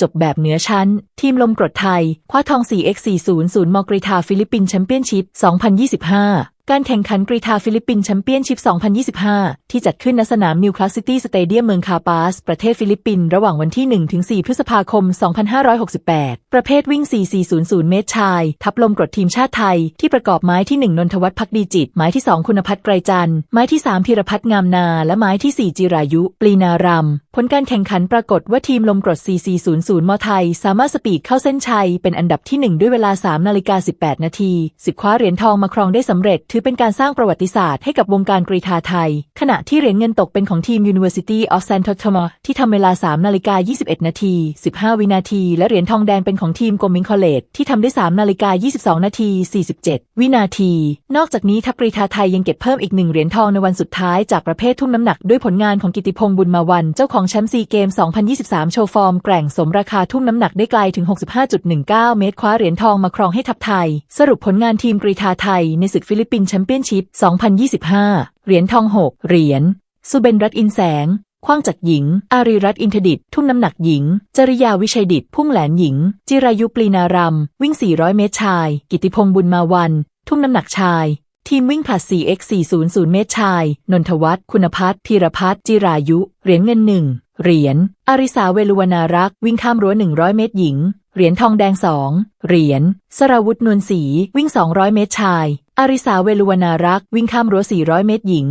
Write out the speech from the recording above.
จบแบบเหนือชั้น ทีมลมกรดไทย คว้าทอง 4x400 มอกรีธาฟิลิปปินส์แชมเปี้ยนชิพ 2025 การแข่งขันกรีธาฟิลิปปินส์แชมเปี้ยนชิพ 2025 ที่จัดขึ้นณสนามนิวคลาสซิตี้สเตเดียมเมืองคาปาส ประเทศฟิลิปปินส์ระหว่างวันที่ 1-4 พฤษภาคม 2568 ประเภทวิ่ง 4400 เมตรชาย ทัพลมกรดทีมชาติไทย ที่ประกอบไม้ที่ 1 นนทวัฒน์พักดีจิต ไม้ที่ 2 คุณพัฒน์ไกรจันทร์ ไม้ที่3พิรพัฒน์งามนา และไม้ที่ 4 จิรายุปลีนารำผลการแข่งขันปรากฏว่าทีมลมกรด 4400 มอไทย สามารถสปีดเข้าเส้นชัยเป็นอันดับที่ 1 ด้วยเวลา3นาฬิกา18 นาทีสิบคว้าเหรียญทองมาครองได้สำเร็จถือเป็นการสร้างประวัติศาสตร์ให้กับวงการกรีฑาไทย ขณะที่เหรียญเงินตกเป็นของทีม University of Santo Tomas ที่ทำเวลา 3 นาฬิกา 21 นาที 15 วินาที และเหรียญทองแดงเป็นของทีมโกมิงคอเลจที่ทำได้ 3 นาฬิกา 22 นาที 47 วินาที นอกจากนี้ทัพกรีฑาไทยยังเก็บเพิ่มอีกหนึ่งเหรียญทองในวันสุดท้ายจากประเภททุ่มน้ำหนักด้วยผลงานของกิติพงษ์บุญมาวัน เจ้าของแชมป์ซีเกม 2023 โชว์ฟอร์มแกร่งสมราคาทุ่มน้ำหนักได้ไกลถึง 65.19 เมตรคว้าเหรียญทองมาครองให้ทัพไทย สรุปผลงานทีมกรีฑาไทยในศึกฟิลิปปินส์แชมเปี้ยนชิพ 2025 เหรียญทอง 6 เหรียญ สุเบนรัตอินแสง คว้างจากหญิง อารีรัตอินทดิต ทุ่มน้ำหนักหญิง จริยาวิชัยดิต พุ่งแหลนหญิง จิรายุปลีนารำวิ่ง 400 เมตรชาย กิติพงษ์บุญมาวัน ทุ่มน้ำหนักชาย ทีมวิ่งผลัด 4x400 เมตรชาย นนทวัฒน์ คุณพัฒน์พีรพัฒน์จิรายุ เหรียญเงินหนึ่ง เหรียญ อาริสาเวลุวนารักษ์วิ่งข้ามรั้ว 100 เมตรหญิงเหรียญทองแดง2เหรียญ สราวุธนวลศรีวิ่ง 200 เมตรชาย อาริสาเวลุวนารักษ์วิ่งข้ามรั้ว400 เมตรหญิง